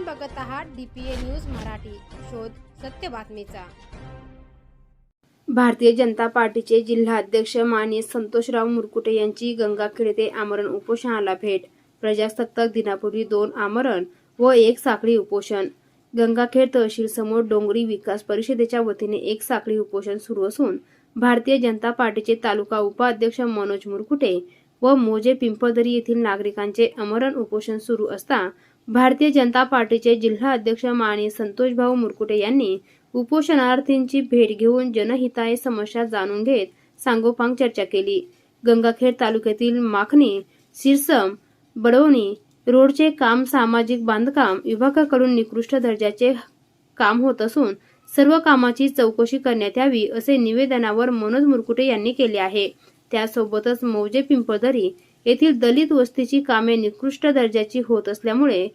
आपण बघत आहात डीपीए न्यूज मराठी. शोध सत्य बातमीचा. भारतीय जनता पार्टीचे जिल्हाध्यक्ष माननीय संतोषराव मुरकुटे यांची गंगाखेड येथे आमरण उपोषणाला भेट. प्रजासत्ताक दिनापूर्वी दोन आमरण व एक साखळी उपोषण. गंगाखेड तहसील समोर डोंगरी विकास परिषदेच्या वतीने एक साखळी उपोषण सुरू असून भारतीय जनता पार्टीचे तालुका उपाध्यक्ष मनोज मुरकुटे व मोजे पिंपळदरी येथील नागरिकांचे अमरण उपोषण सुरू असता भारतीय जनता पार्टीचे जिल्हा अध्यक्ष माननीय संतोषभाऊ मुरकुटे यांनी उपोषणार्थींची भेट घेऊन जनहिताय समस्या जाणून घेत सांगोपांग चर्चा केली. गंगाखेड तालुक्यातील माखणी सिरसम बडवणी रोडचे काम सामाजिक बांधकाम विभागाकडून निकृष्ट दर्जाचे काम होत असून सर्व कामाची चौकशी करण्यात यावी असे निवेदनावर मनोज मुरकुटे यांनी केले आहे. त्यासोबतच मौजे पिंपळदरी येथील दलित वस्तीची कामे निकृष्ट दर्जाची होत असल्यामुळे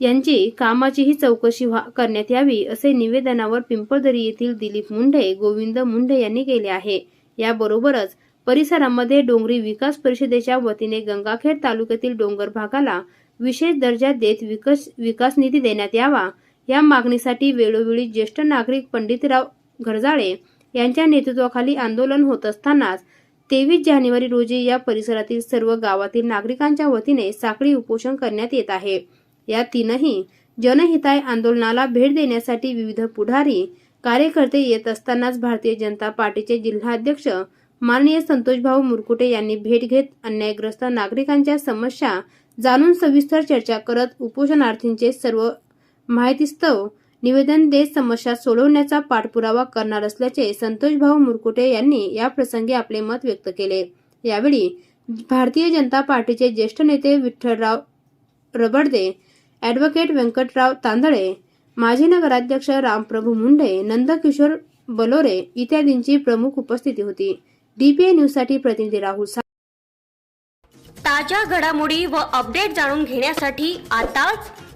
यांची कामाचीही चौकशी करण्यात यावी असे निवेदनावर पिंपळदरी येथील दिलीप मुंढे गोविंद मुंढे यांनी केले आहे. याबरोबरच परिसरामध्ये डोंगरी विकास परिषदेच्या वतीने गंगाखेड तालुक्यातील डोंगर भागाला विशेष दर्जा देत विकास विकास निधी देण्यात यावा. या मागणीसाठी वेळोवेळी ज्येष्ठ नागरिक पंडितराव घरजाळे यांच्या नेतृत्वाखाली आंदोलन होत असतानाच तेवीस जानेवारी रोजी या परिसरातील सर्व गावातील नागरिकांच्या वतीने साखळी उपोषण करण्यात येत आहे. या तीनही जनहिताय आंदोलनाला भेट देण्यासाठी विविध पुढारी कार्यकर्ते येत असतानाच भारतीय जनता पार्टीचे जिल्हाध्यक्ष माननीय संतोषभाऊ मुरकुटे यांनी भेट घेत अन्यायग्रस्त नागरिकांच्या समस्या जाणून सविस्तर चर्चा करत उपोषणार्थींचे सर्व माहितीस्तव निवेदन देत समस्या सोडवण्याचा पाठपुरावा करणार असल्याचे संतोष भाऊ मुरकुटे यांनी या प्रसंगी आपले मत व्यक्त केले. यावेळी भारतीय जनता पार्टीचे ज्येष्ठ नेते विठ्ठलराव रबडदे ॲडव्होकेट व्यंकटराव तांदळे माजी नगराध्यक्ष रामप्रभू मुंडे नंदकिशोर बलोरे इत्यादींची प्रमुख उपस्थिती होती. डीपीए न्यूजसाठी प्रतिनिधी राहुल ताज्या घडामोडी व अपडेट जाणून घेण्यासाठी आताच